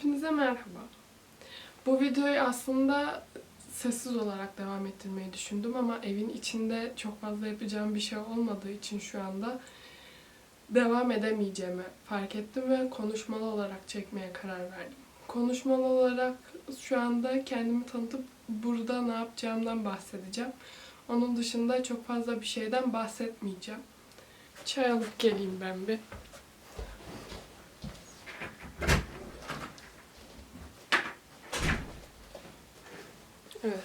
Hepinize merhaba. Bu videoyu aslında sessiz olarak devam ettirmeyi düşündüm ama evin içinde çok fazla yapacağım bir şey olmadığı için şu anda devam edemeyeceğimi fark ettim ve konuşmalı olarak çekmeye karar verdim. Konuşmalı olarak şu anda kendimi tanıtıp burada ne yapacağımdan bahsedeceğim. Onun dışında çok fazla bir şeyden bahsetmeyeceğim. Çay alıp geleyim ben bir. Evet.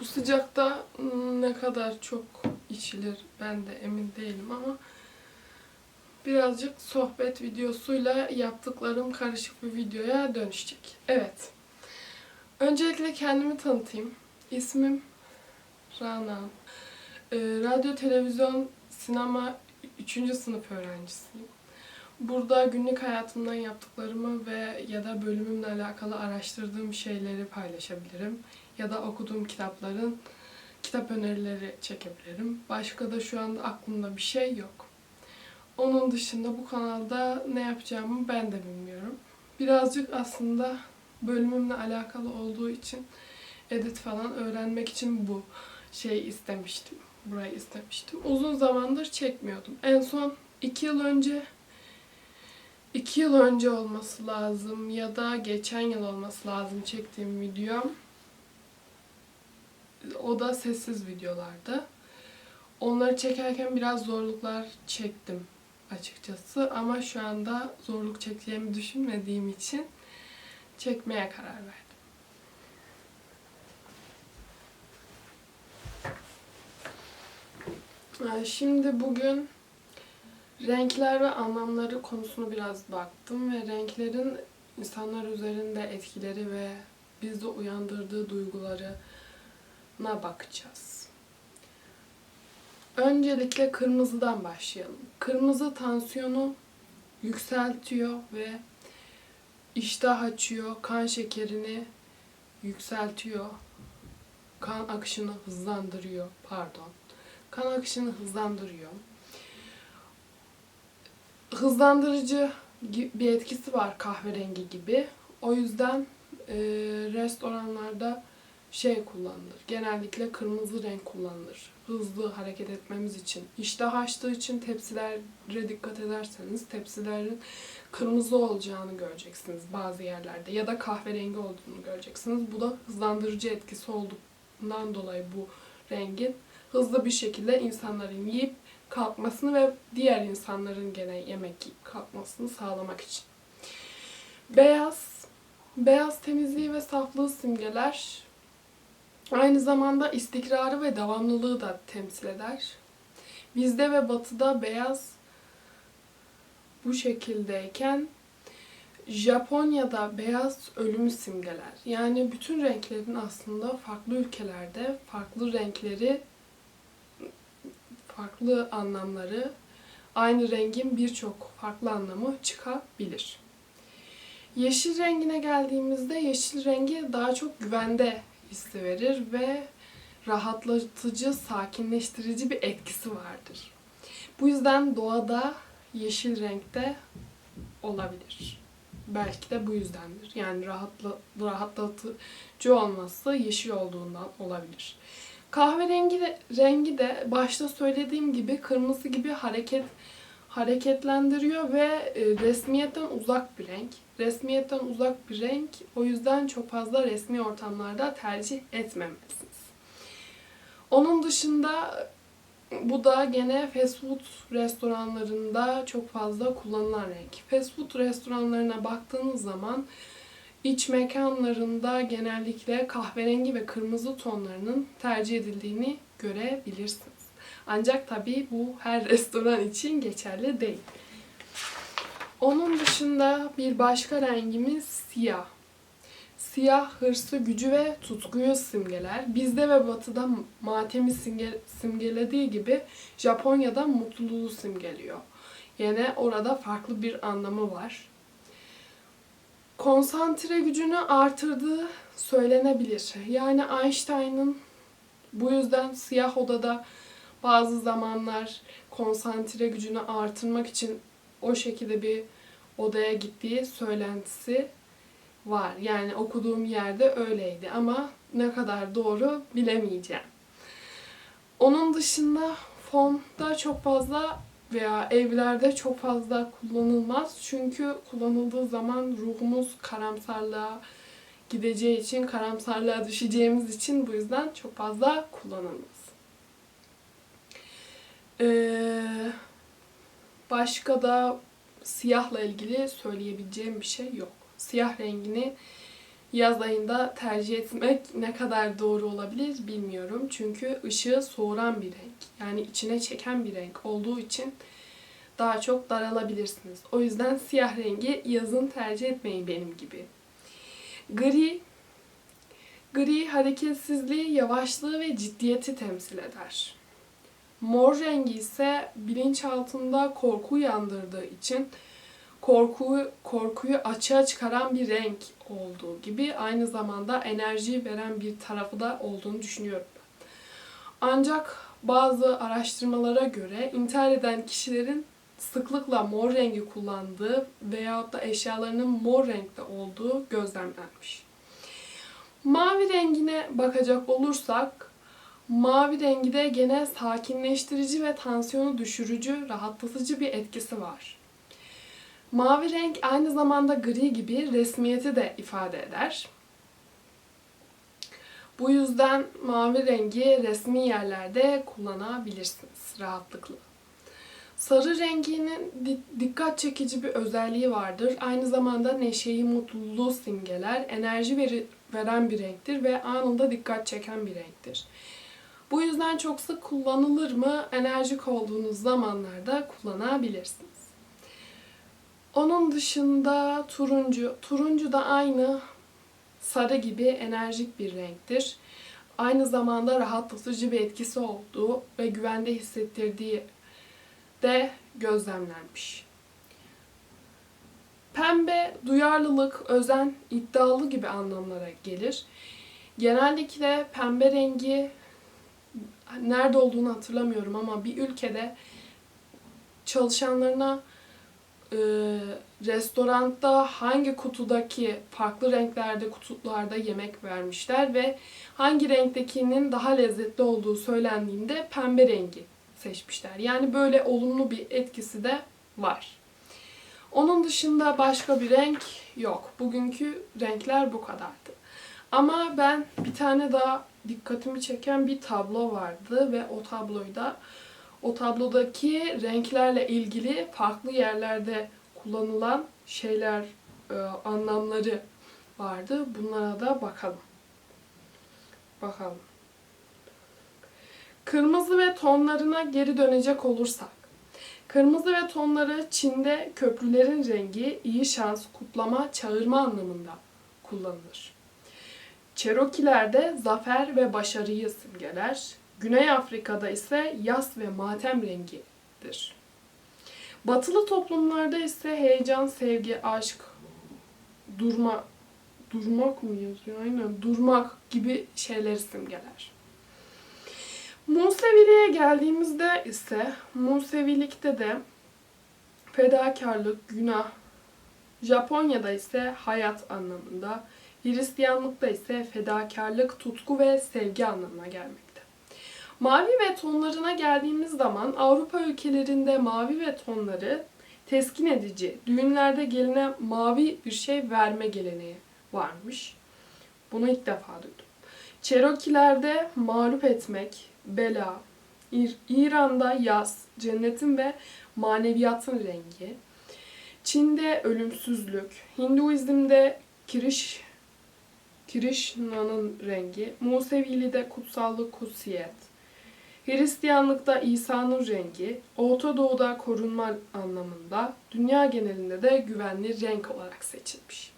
Bu sıcakta hmm, ne kadar çok içilir ben de emin değilim ama birazcık sohbet videosuyla yaptıklarım karışık bir videoya dönüşecek. Evet. Öncelikle kendimi tanıtayım. İsmim Rana. Ee, radyo, televizyon, sinema 3. sınıf öğrencisiyim. Burada günlük hayatımdan yaptıklarımı ve ya da bölümümle alakalı araştırdığım şeyleri paylaşabilirim. Ya da okuduğum kitapların kitap önerileri çekebilirim. Başka da şu anda aklımda bir şey yok. Onun dışında bu kanalda ne yapacağımı ben de bilmiyorum. Birazcık aslında bölümümle alakalı olduğu için edit falan öğrenmek için bu şey istemiştim. Burayı istemiştim. Uzun zamandır çekmiyordum. En son iki yıl önce iki yıl önce olması lazım ya da geçen yıl olması lazım çektiğim videom. O da sessiz videolardı. Onları çekerken biraz zorluklar çektim açıkçası ama şu anda zorluk çekeceğimi düşünmediğim için çekmeye karar verdim. Ee, Şimdi bugün renkler ve anlamları konusunu biraz baktım ve renklerin insanlar üzerinde etkileri ve bizde uyandırdığı duygularına bakacağız. Öncelikle kırmızıdan başlayalım. Kırmızı tansiyonu yükseltiyor ve iştah açıyor, kan şekerini yükseltiyor, kan akışını hızlandırıyor, pardon. Kan akışını hızlandırıyor. Hızlandırıcı bir etkisi var kahverengi gibi. O yüzden e, restoranlarda şey kullanılır. Genellikle kırmızı renk kullanılır. Hızlı hareket etmemiz için. İştah açtığı için tepsilere dikkat ederseniz tepsilerin kırmızı olacağını göreceksiniz bazı yerlerde ya da kahverengi olduğunu göreceksiniz. Bu da hızlandırıcı etkisi olduğundan dolayı bu rengin hızlı bir şekilde insanların yiyip kalkmasını ve diğer insanların gene yemek yiyip kalkmasını sağlamak için. Beyaz, beyaz temizliği ve saflığı simgeler. Aynı zamanda istikrarı ve devamlılığı da temsil eder. Bizde ve batıda beyaz bu şekildeyken Japonya'da beyaz ölümü simgeler. Yani bütün renklerin aslında farklı ülkelerde farklı renkleri, farklı anlamları, aynı rengin birçok farklı anlamı çıkabilir. Yeşil rengine geldiğimizde yeşil rengi daha çok güvende hissi verir ve rahatlatıcı, sakinleştirici bir etkisi vardır. Bu yüzden doğada yeşil renkte olabilir. Belki de bu yüzdendir. Yani rahatla, rahatlatıcı olması yeşil olduğundan olabilir. Kahverengi de, rengi de başta söylediğim gibi kırmızı gibi hareket hareketlendiriyor ve e, resmiyetten uzak bir renk. Resmiyetten uzak bir renk. O yüzden çok fazla resmi ortamlarda tercih etmemelisiniz. Onun dışında bu da gene fast food restoranlarında çok fazla kullanılan renk. Fast food restoranlarına baktığınız zaman iç mekanlarında genellikle kahverengi ve kırmızı tonlarının tercih edildiğini görebilirsiniz. Ancak tabii bu her restoran için geçerli değil. Onun dışında bir başka rengimiz siyah. Siyah hırsı, gücü ve tutkuyu simgeler. Bizde ve batıda matemi simge, simgelediği gibi Japonya'da mutluluğu simgeliyor. Yine orada farklı bir anlamı var. Konsantre gücünü artırdığı söylenebilir. Yani Einstein'ın bu yüzden siyah odada bazı zamanlar konsantre gücünü artırmak için o şekilde bir odaya gittiği söylentisi var. Yani okuduğum yerde öyleydi ama ne kadar doğru bilemeyeceğim. Onun dışında fonda çok fazla veya evlerde çok fazla kullanılmaz. Çünkü kullanıldığı zaman ruhumuz karamsarlığa gideceği için, karamsarlığa düşeceğimiz için bu yüzden çok fazla kullanılmaz. Ee, başka da siyahla ilgili söyleyebileceğim bir şey yok. Siyah rengini yaz ayında tercih etmek ne kadar doğru olabilir bilmiyorum. Çünkü ışığı soğuran bir renk. Yani içine çeken bir renk olduğu için daha çok daralabilirsiniz. O yüzden siyah rengi yazın tercih etmeyin benim gibi. Gri Gri hareketsizliği, yavaşlığı ve ciddiyeti temsil eder. Mor rengi ise bilinçaltında korku uyandırdığı için korkuyu, korkuyu açığa çıkaran bir renk olduğu gibi aynı zamanda enerji veren bir tarafı da olduğunu düşünüyorum. Ancak bazı araştırmalara göre intihar eden kişilerin sıklıkla mor rengi kullandığı veyahut da eşyalarının mor renkte olduğu gözlemlenmiş. Mavi rengine bakacak olursak, mavi rengi de gene sakinleştirici ve tansiyonu düşürücü, rahatlatıcı bir etkisi var. Mavi renk aynı zamanda gri gibi resmiyeti de ifade eder. Bu yüzden mavi rengi resmi yerlerde kullanabilirsiniz rahatlıkla. Sarı renginin dikkat çekici bir özelliği vardır. Aynı zamanda neşeyi, mutluluğu simgeler, enerji veren bir renktir ve anında dikkat çeken bir renktir. Bu yüzden çok sık kullanılır mı? Enerjik olduğunuz zamanlarda kullanabilirsiniz. Onun dışında turuncu. Turuncu da aynı sarı gibi enerjik bir renktir. Aynı zamanda rahatlatıcı bir etkisi olduğu ve güvende hissettirdiği de gözlemlenmiş. Pembe, duyarlılık, özen, iddialı gibi anlamlara gelir. Genellikle pembe rengi nerede olduğunu hatırlamıyorum ama bir ülkede çalışanlarına e, restoranda hangi kutudaki farklı renklerde kutularda yemek vermişler ve hangi renktekinin daha lezzetli olduğu söylendiğinde pembe rengi seçmişler. Yani böyle olumlu bir etkisi de var. Onun dışında başka bir renk yok. Bugünkü renkler bu kadardı. Ama ben bir tane daha dikkatimi çeken bir tablo vardı ve o tabloyu da o tablodaki renklerle ilgili farklı yerlerde kullanılan şeyler, e, anlamları vardı. Bunlara da bakalım. Bakalım. Kırmızı ve tonlarına geri dönecek olursak. Kırmızı ve tonları Çin'de köprülerin rengi iyi şans, kutlama, çağırma anlamında kullanılır. Cherokee'lerde zafer ve başarıyı simgeler. Güney Afrika'da ise yas ve matem rengidir. Batılı toplumlarda ise heyecan, sevgi, aşk, durma, durmak mı yazıyor? Aynen, durmak gibi şeyleri simgeler. Museviliğe geldiğimizde ise Musevilikte de fedakarlık, günah, Japonya'da ise hayat anlamında, Hristiyanlıkta ise fedakarlık, tutku ve sevgi anlamına gelmekte. Mavi ve tonlarına geldiğimiz zaman Avrupa ülkelerinde mavi ve tonları teskin edici, düğünlerde geline mavi bir şey verme geleneği varmış. Bunu ilk defa duydum. Cherokee'lerde mağlup etmek, bela, İr- İran'da yaz, cennetin ve maneviyatın rengi, Çin'de ölümsüzlük, Hinduizm'de Kiriş, Kirişna'nın rengi, Musevili'de kutsallık, kutsiyet, Hristiyanlıkta İsa'nın rengi, Orta Doğu'da korunma anlamında, dünya genelinde de güvenli renk olarak seçilmiş.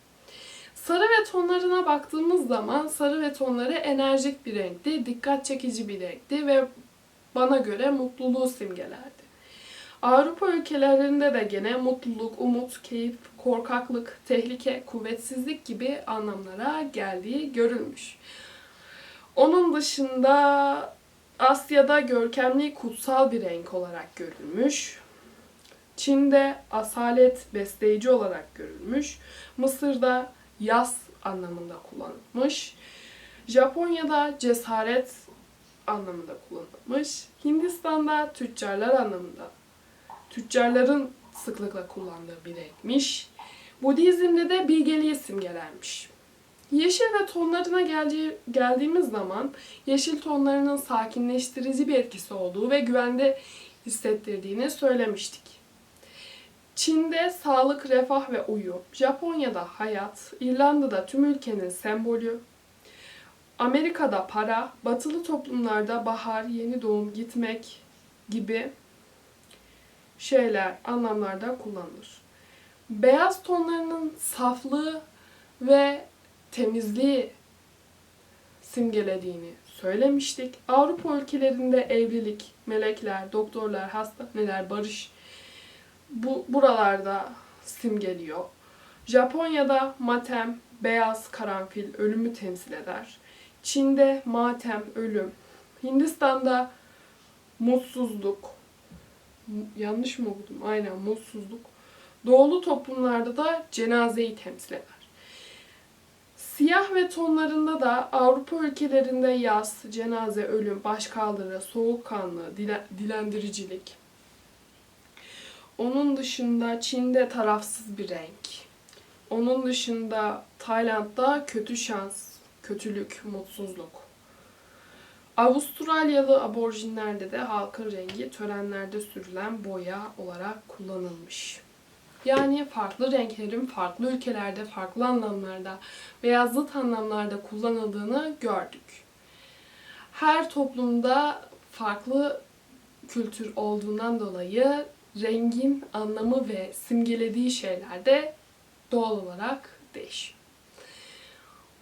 Sarı ve tonlarına baktığımız zaman sarı ve tonları enerjik bir renkti, dikkat çekici bir renkti ve bana göre mutluluğu simgelerdi. Avrupa ülkelerinde de gene mutluluk, umut, keyif, korkaklık, tehlike, kuvvetsizlik gibi anlamlara geldiği görülmüş. Onun dışında Asya'da görkemli kutsal bir renk olarak görülmüş. Çin'de asalet besleyici olarak görülmüş. Mısır'da yaz anlamında kullanılmış. Japonya'da cesaret anlamında kullanılmış. Hindistan'da tüccarlar anlamında. Tüccarların sıklıkla kullandığı bir renkmiş. Budizm'de de bilgeliği simgelermiş. Yeşil ve tonlarına geldi- geldiğimiz zaman yeşil tonlarının sakinleştirici bir etkisi olduğu ve güvende hissettirdiğini söylemiştik. Çin'de sağlık, refah ve uyum, Japonya'da hayat, İrlanda'da tüm ülkenin sembolü, Amerika'da para, batılı toplumlarda bahar, yeni doğum, gitmek gibi şeyler, anlamlarda kullanılır. Beyaz tonlarının saflığı ve temizliği simgelediğini söylemiştik. Avrupa ülkelerinde evlilik, melekler, doktorlar, hastaneler, barış bu buralarda simgeliyor. Japonya'da matem, beyaz karanfil ölümü temsil eder. Çin'de matem, ölüm. Hindistan'da mutsuzluk. Yanlış mı okudum? Aynen mutsuzluk. Doğulu toplumlarda da cenazeyi temsil eder. Siyah ve tonlarında da Avrupa ülkelerinde yaz, cenaze, ölüm, başkaldırı, soğukkanlı, dile- dilendiricilik. Onun dışında Çin'de tarafsız bir renk. Onun dışında Tayland'da kötü şans, kötülük, mutsuzluk. Avustralyalı aborjinlerde de halkın rengi törenlerde sürülen boya olarak kullanılmış. Yani farklı renklerin farklı ülkelerde farklı anlamlarda veya zıt anlamlarda kullanıldığını gördük. Her toplumda farklı kültür olduğundan dolayı rengin anlamı ve simgelediği şeyler de doğal olarak değişiyor.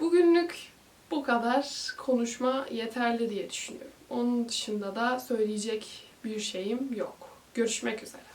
Bugünlük bu kadar konuşma yeterli diye düşünüyorum. Onun dışında da söyleyecek bir şeyim yok. Görüşmek üzere.